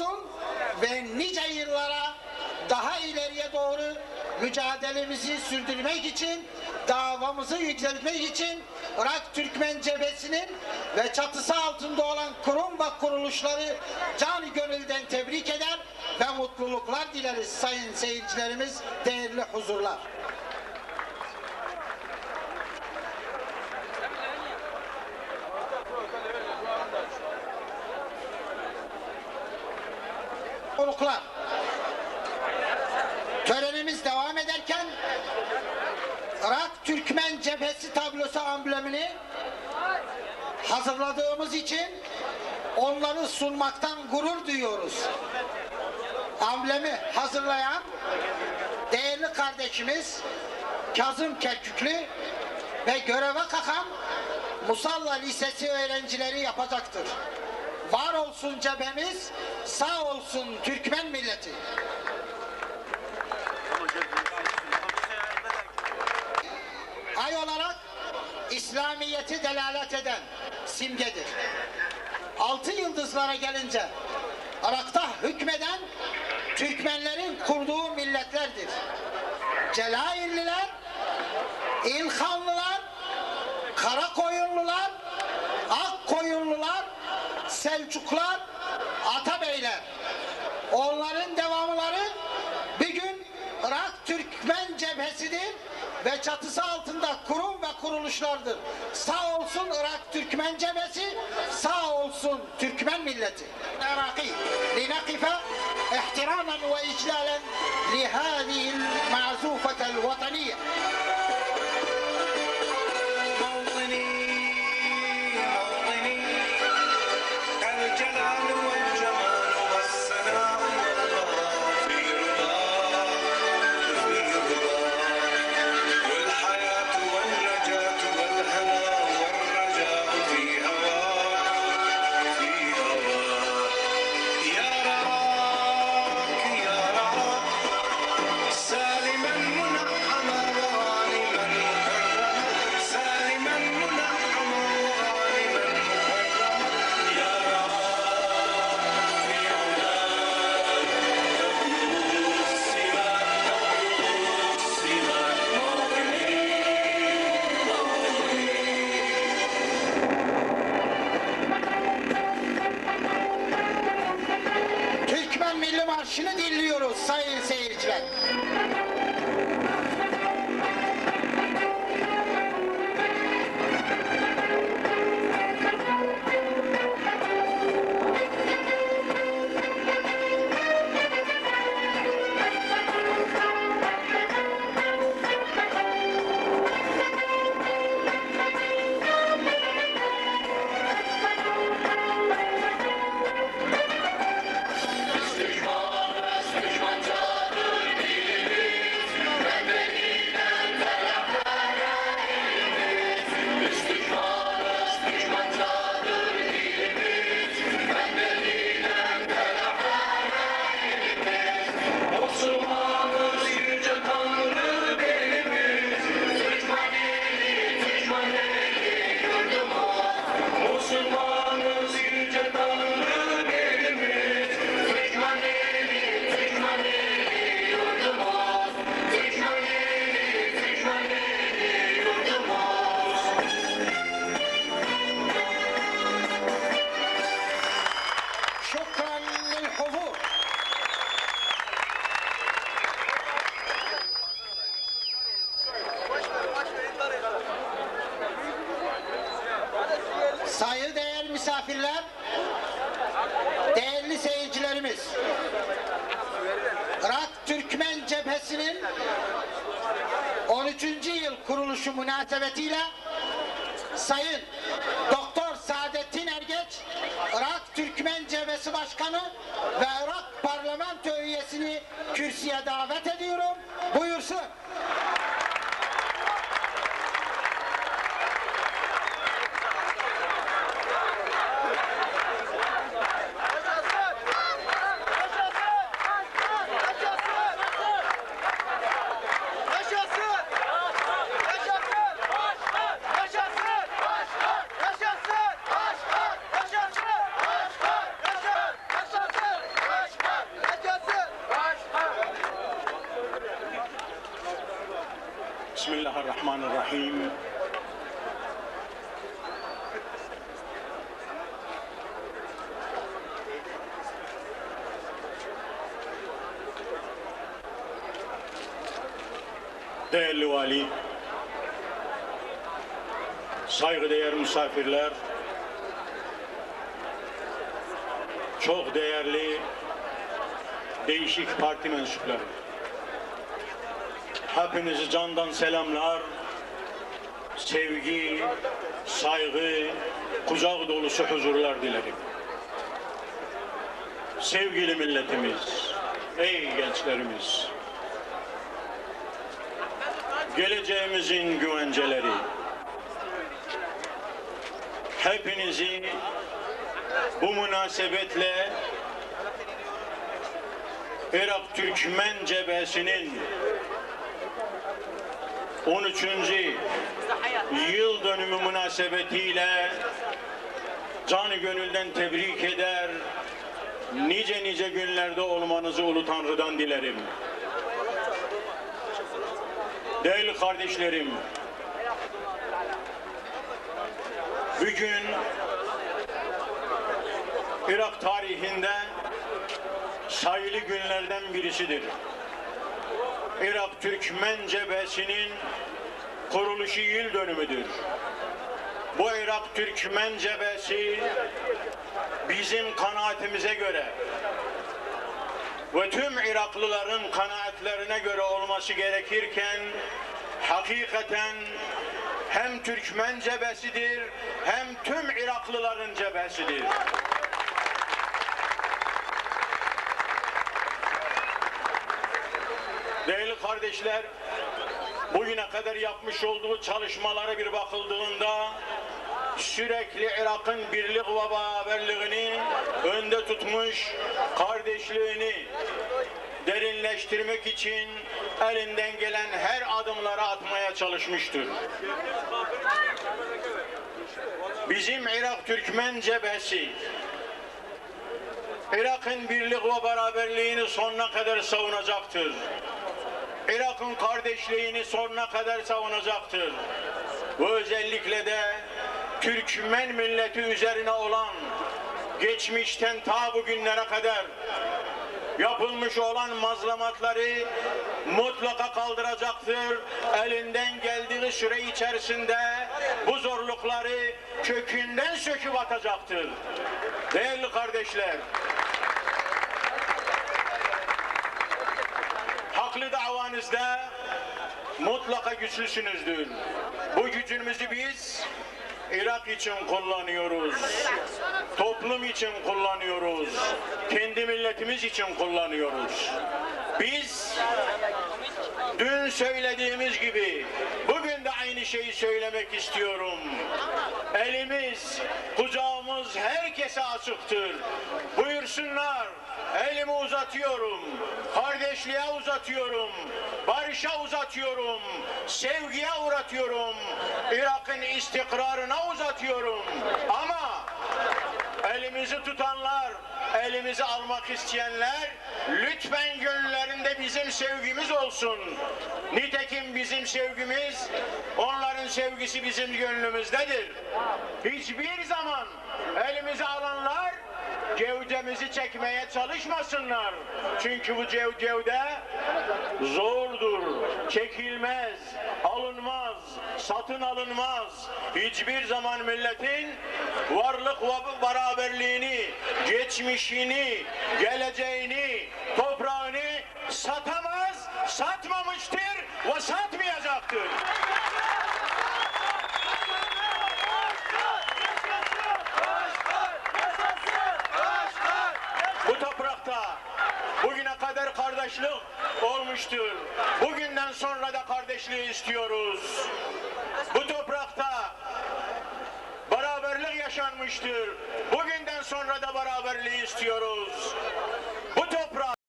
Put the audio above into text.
olsun ve nice yıllara daha ileriye doğru mücadelemizi sürdürmek için, davamızı yükseltmek için Irak Türkmen Cephesi'nin ve çatısı altında olan kurum ve kuruluşları can gönülden tebrik eder ve mutluluklar dileriz sayın seyircilerimiz, değerli huzurlar. Konuklar. Törenimiz devam ederken Irak Türkmen Cephesi tablosu amblemini hazırladığımız için onları sunmaktan gurur duyuyoruz. Amblemi hazırlayan değerli kardeşimiz Kazım Kerküklü ve göreve kalkan Musalla Lisesi öğrencileri yapacaktır. Var olsun cephemiz, sağ olsun Türkmen milleti. Ay olarak İslamiyeti delalet eden simgedir. Altı yıldızlara gelince Irak'ta hükmeden Türkmenlerin kurduğu milletlerdir. Celairliler, İlhanlılar, Karakoyunlular, Akkoyunlular, Selçuklar, Atabeyler. Onların devamları bir gün Irak Türkmen cephesidir ve çatısı altında kurum ve kuruluşlardır. Sağ olsun Irak Türkmen cephesi, sağ olsun Türkmen milleti. Iraki linakife ihtiramen ve iclalen lihâzihil ma'zufetel vataniye. Milli Marşı'nı dinliyoruz sayın seyirciler. Cephesi'nin 13. yıl kuruluşu münasebetiyle Sayın Doktor Saadettin Ergeç, Irak Türkmen Cephesi Başkanı ve Irak Parlamento üyesini kürsüye davet ediyorum. Buyursun. Bismillahirrahmanirrahim. Değerli vali, saygıdeğer misafirler, çok değerli değişik parti mensupları. Hepinizi candan selamlar, sevgi, saygı, kucak dolusu huzurlar dilerim. Sevgili milletimiz, ey gençlerimiz, geleceğimizin güvenceleri, hepinizi bu münasebetle Irak Türkmen Cebesi'nin 13. yıl dönümü münasebetiyle canı gönülden tebrik eder, nice nice günlerde olmanızı Ulu Tanrı'dan dilerim. Değerli kardeşlerim, bugün Irak tarihinde sayılı günlerden birisidir. Irak Türkmen Cebesi'nin kuruluşu yıl dönümüdür. Bu Irak Türkmen Cebesi bizim kanaatimize göre ve tüm Iraklıların kanaatlerine göre olması gerekirken hakikaten hem Türkmen cebesidir hem tüm Iraklıların cebesidir. Değerli kardeşler, bugüne kadar yapmış olduğu çalışmalara bir bakıldığında sürekli Irak'ın birlik ve beraberliğini önde tutmuş, kardeşliğini derinleştirmek için elinden gelen her adımları atmaya çalışmıştır. Bizim Irak Türkmen cephesi Irak'ın birlik ve beraberliğini sonuna kadar savunacaktır. Irak'ın kardeşliğini sonuna kadar savunacaktır. Bu özellikle de Türkmen milleti üzerine olan geçmişten ta bugünlere kadar yapılmış olan mazlamatları mutlaka kaldıracaktır. Elinden geldiği süre içerisinde bu zorlukları kökünden söküp atacaktır. Değerli kardeşler, haklı davanızda mutlaka güçlüsünüzdür. Bu gücümüzü biz Irak için kullanıyoruz. Toplum için kullanıyoruz. Kendi milletimiz için kullanıyoruz. Biz dün söylediğimiz gibi bugün de aynı şeyi söylemek istiyorum. Elimiz, kucağımız herkese açıktır. Buyursunlar. Elimi uzatıyorum. Kardeşliğe uzatıyorum. Barışa uzatıyorum. Sevgiye uğratıyorum. Irak'ın istikrarına uzatıyorum. Ama elimizi tutanlar, elimizi almak isteyenler lütfen gönüllerinde bizim sevgimiz olsun. Nitekim bizim sevgimiz onların sevgisi bizim gönlümüzdedir. Hiçbir zaman elimizi alanlar gevdemizi çekmeye çalışmasınlar. Çünkü bu cevdevde zordur, çekilmez, alınmaz, satın alınmaz. Hiçbir zaman milletin varlık ve beraberliğini, geçmişini, geleceğini, toprağını satamaz, satmamıştır ve satmayacaktır. Bu toprakta bugüne kadar kardeşlik olmuştur. Bugünden sonra da kardeşliği istiyoruz. Bu toprakta beraberlik yaşanmıştır. Bugünden sonra da beraberliği istiyoruz. Bu